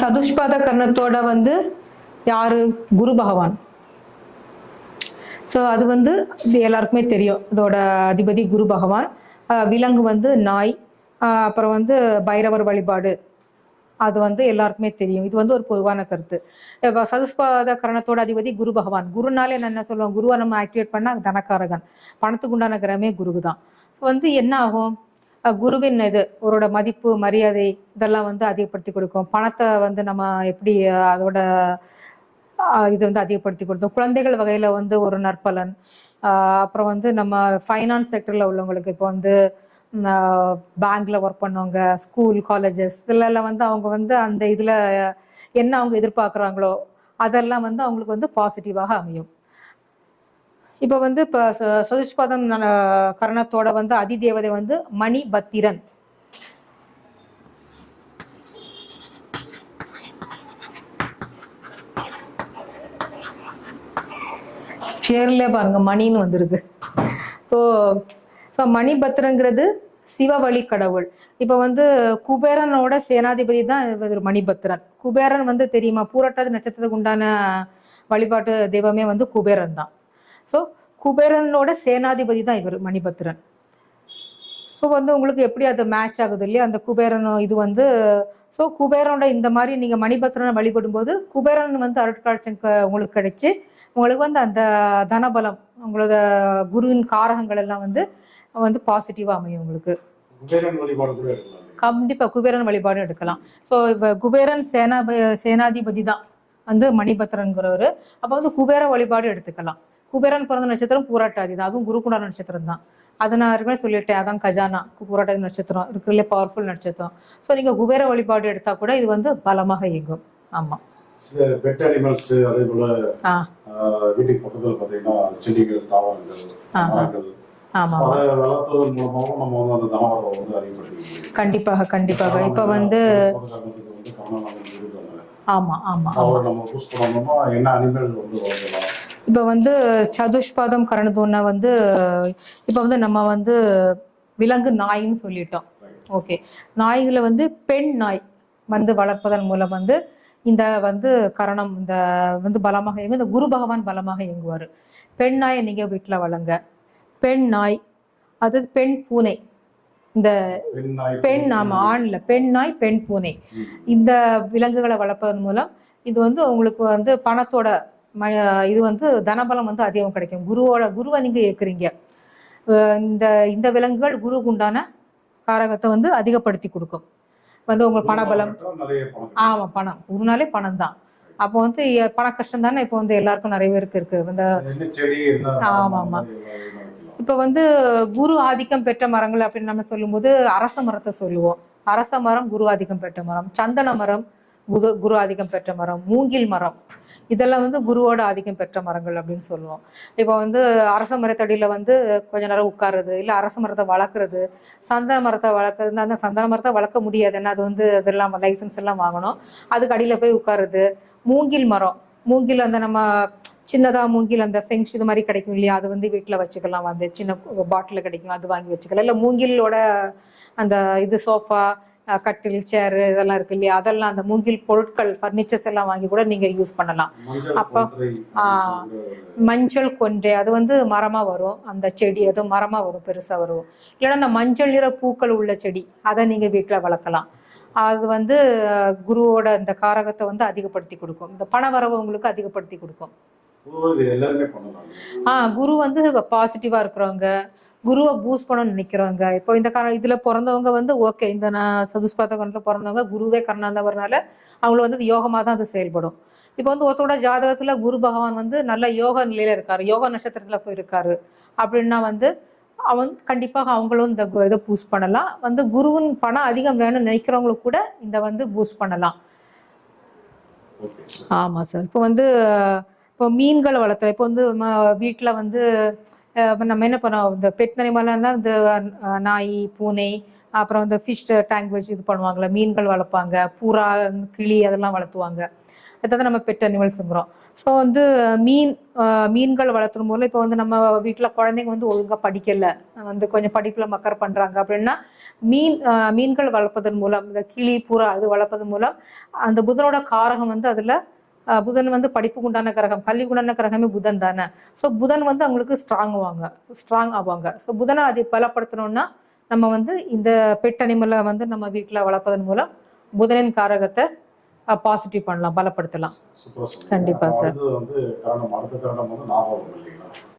சதுஷ்பாத கர்ணத்தோட வந்து யாரு? குரு பகவான். ஸோ அது வந்து இது எல்லாருக்குமே தெரியும். இதோட அதிபதி குரு பகவான். விலங்கு வந்து நாய் அப்புறம் வந்து பைரவர் வழிபாடு. அது வந்து எல்லாருக்குமே தெரியும். இது வந்து ஒரு பொதுவான கருத்து. இப்போ சதுஷ்பாத கரணத்தோட அதிபதி குரு பகவான். குருனாலே நான் என்ன சொல்லுவோம்? குருவை நம்ம ஆக்டிவேட் பண்ணால் தனக்காரகன். பணத்துக்கு உண்டான கிரகமே குரு தான் வந்து என்ன ஆகும்? குருவின் இது அவரோட மதிப்பு மரியாதை இதெல்லாம் வந்து அதிகப்படுத்தி கொடுக்கும். பணத்தை வந்து நம்ம எப்படி அதோட இது வந்து அதிகப்படுத்தி கொடுத்தோம். குழந்தைகள் வகையில வந்து ஒரு நற்பலன். அப்புறம் வந்து நம்ம ஃபைனான்ஸ் செக்டர்ல உள்ளவங்களுக்கு இப்போ வந்து பேங்க்ல ஒர்க் பண்ணவங்க ஸ்கூல் காலேஜஸ் இதுலலாம் வந்து அவங்க வந்து அந்த இதுல என்ன அவங்க எதிர்பார்க்குறாங்களோ அதெல்லாம் வந்து அவங்களுக்கு வந்து பாசிட்டிவாக அமையும். இப்போ வந்து இப்போ சதுஷ்பாதம் கரணத்தோட வந்து அதிதேவதை வந்து மணி பத்திரன் பேர்ல பாருங்க மணின்னு வந்திருக்கு. ஸோ ஸோ மணிபத்ரங்கிறது சிவவழி கடவுள். இப்போ வந்து குபேரனோட சேனாதிபதி தான் இவர் மணிபத்ரன் குபேரன் வந்து தெரியுமா? பூரட்டாதி நட்சத்திரத்துக்கு உண்டான வழிபாட்டு தெய்வமே வந்து குபேரன் தான். ஸோ குபேரனோட சேனாதிபதி தான் இவர் மணிபத்ரன். ஸோ வந்து உங்களுக்கு எப்படி அது மேட்ச் ஆகுது இல்லையா? அந்த குபேரன் இது வந்து ஸோ குபேரனோட இந்த மாதிரி நீங்கள் மணிபத்ரனை வழிபடும்போது குபேரன் வந்து அருட்காட்சி உங்களுக்கு கிடைச்சு உங்களுக்கு வந்து அந்த தனபலம் உங்களோட குருவின் காரகங்கள் எல்லாம் வந்து வந்து பாசிட்டிவாக அமையும் உங்களுக்கு. கண்டிப்பாக குபேரன் வழிபாடு எடுக்கலாம். ஸோ இப்போ குபேரன் சேனா சேனாதிபதி தான் வந்து மணிபத்ரன்கிறவர். அப்போ வந்து குபேர வழிபாடு எடுத்துக்கலாம். குபேரன் பிறந்த நட்சத்திரம் பூராட்டாதி தான். அதுவும் குருகுணார நட்சத்திரம் தான். அதை நான் ஏற்கனவே சொல்லிட்டேன் அதான் கஜானா பூராட்டாதி நட்சத்திரம். இருக்கிறதுல பவர்ஃபுல் நட்சத்திரம். ஸோ நீங்கள் குபேர வழிபாடு எடுத்தால் கூட இது வந்து பலமாக இயங்கும். ஆமாம் பெட் அனிமல்ஸ் அதே போல வீட்டுக்கு பக்கத்துல செடிகள் தாவரங்கள் கண்டிப்பாக கண்டிப்பாக. இப்போ வந்து புஷ் பண்ணோம்னா என்ன அனிமல் வந்து இப்போ வந்து சதுஷ்பாதம் கரணதுன்னா வந்து இப்போ வந்து நம்ம வந்து விலங்கு நாய்ன்னு சொல்லிட்டோம். ஓகே நாய்களை வந்து பெண் நாய் வந்து வளர்ப்பதன் மூலம் வந்து இந்த வந்து கரணம் இந்த வந்து பலமாக இயங்கும் இந்த குரு பகவான் பலமாக இயங்குவார். பெண் நாயை நீங்கள் வீட்டில் வளங்க. பெண் நாய் அதாவது பெண் பூனை. இந்த பெண் ஆமா ஆண்ல. பெண் நாய் பெண் பூனை. இந்த விலங்குகளை வளர்ப்பதன் மூலம் இது வந்து உங்களுக்கு வந்து பணத்தோட இது வந்து தனபலம் வந்து அதிகம் கிடைக்கும். குருவோட குருவை நீங்க ஏற்குறீங்க. இந்த இந்த விலங்குகள் குருவுக்கு உண்டான காரகத்தை வந்து அதிகப்படுத்தி கொடுக்கும். வந்து உங்க பணபலம். நிறைய பணம் குருனாலே பணம். தான் அப்போ வந்து பண கஷ்டம் தானே இப்போ வந்து எல்லாருக்கும் நிறைய பேருக்கு இருக்கு. இந்த என்ன செடி என்ன ஆமா, ஆமா. இப்போ வந்து குரு ஆதிக்கம் பெற்ற மரங்கள் அப்படின்னு நம்ம சொல்லும்போது அரச மரத்தை சொல்லுவோம். அரச மரம் குரு ஆதிக்கம் பெற்ற மரம். சந்தன மரம் குரு ஆதிக்கம் பெற்ற மரம். மூங்கில் மரம். இதெல்லாம் வந்து குருவோட ஆதிக்கம் பெற்ற மரங்கள் அப்படின்னு சொல்லுவோம். இப்போ வந்து அரச மரத்தடியில் வந்து கொஞ்ச நேரம் உட்காருறது இல்லை அரச மரத்தை வளர்க்குறது சந்தன மரத்தை வளர்க்குறது அந்த சந்தன மரத்தை வளர்க்க முடியாது. ஏன்னா அது வந்து அதெல்லாம் லைசன்ஸ் எல்லாம் வாங்கணும். அதுக்கு அடியில் போய் உட்காருறது. மூங்கில் மரம். மூங்கில் அந்த நம்ம சின்னதாக மூங்கில் அந்த ஃபெங்ஸ் இது மாதிரி கிடைக்கும் இல்லையா? அது வந்து வீட்டில் வச்சுக்கலாம். வந்து சின்ன பாட்டில் கிடைக்கும். அது வாங்கி வச்சுக்கலாம். இல்லை மூங்கிலோட அந்த இது சோஃபா கட்டில் சேர் இதெல்லாம் இருக்கு இல்லையா? அதெல்லாம் அந்த மூங்கில் பொருட்கள் ஃபர்னிச்சர்ஸ் எல்லாம் வாங்கி கூட நீங்க யூஸ் பண்ணலாம். அப்போ- மஞ்சள் கொன்றை அது வந்து மரமா வரும். அந்த செடி அது மரமா வரும் பெருசா வரும். இல்லைன்னா அந்த மஞ்சள் நிற பூக்கள் உள்ள செடி அதை நீங்க வீட்டில் வளர்க்கலாம். அது வந்து குருவோட இந்த காரகத்தை வந்து அதிகப்படுத்தி கொடுக்கும். இந்த பண வரவை உங்களுக்கு அதிகப்படுத்தி கொடுக்கும். ஆ குரு வந்து பாசிட்டிவா இருக்கிறவங்க குருவை பூஸ்ட் பண்ணணும்னு நினைக்கிறவங்க. இப்போ இந்த காரணம் இதுல பிறந்தவங்க வந்து ஓகே இந்த நான் சதுஷ்பாத கரணத்துல பிறந்தவங்க குருவே கர்ணாந்தவர்னால அவங்களுக்கு வந்து யோகமா தான் அது செயல்படும். இப்போ வந்து ஒருத்தரோட ஜாதகத்துல குரு பகவான் வந்து நல்ல யோக நிலையில இருக்காரு. யோக நட்சத்திரத்துல போய் இருக்காரு அப்படின்னா வந்து அவன் கண்டிப்பாக அவங்களும் இந்த இதை பூஸ்ட் பண்ணலாம். வந்து குருவின் பணம் அதிகம் வேணும்னு நினைக்கிறவங்களுக்கு கூட இந்த வந்து பூஸ்ட் பண்ணலாம். ஆமாம் சார் இப்போ வந்து இப்போ மீன்களை வளர்த்துற இப்போ வந்து வீட்டில் வந்து நம்ம என்ன பண்ணோம் இந்த பெட் அனிமலாக இருந்தால் இந்த நாய் பூனை அப்புறம் இந்த ஃபிஷ் டேங்க் வச்சு இது பண்ணுவாங்கல்ல மீன்கள் வளர்ப்பாங்க புறா கிளி அதெல்லாம் வளர்த்துவாங்க. அதான் நம்ம பெட் அனிமல்ஸுங்கிறோம் ஸோ வந்து மீன் மீன்கள் வளர்த்தும் போது இப்போ வந்து நம்ம வீட்டில் குழந்தைங்க வந்து ஒழுங்காக படிக்கலை. வந்து கொஞ்சம் படிப்பில் மக்கர் பண்ணுறாங்க அப்படின்னா மீன் மீன்கள் வளர்ப்பதன் மூலம் இந்த கிளி புறா அது வளர்ப்பதன் மூலம் அந்த புதனோட காரகம் வந்து அதில் புதன் வந்து படிப்புக்கு உண்டான கிரகம் கல்விக்கு உண்டான கிரகமே புதன் தானே ஸோ புதன் வந்து அவங்களுக்கு ஸ்ட்ராங் ஆவாங்க ஸ்ட்ராங் ஆவாங்க ஸோ புதனை அதை பலப்படுத்தணும்னா நம்ம வந்து இந்த பெட் அனிமலை வந்து நம்ம வீட்டில் வளர்ப்பதன் மூலம் புதனின் காரகத்தை பாசிட்டிவ் பண்ணலாம் பலப்படுத்தலாம் சூப்பரா சொன்னீங்க. கண்டிப்பா, அப்ப சார்.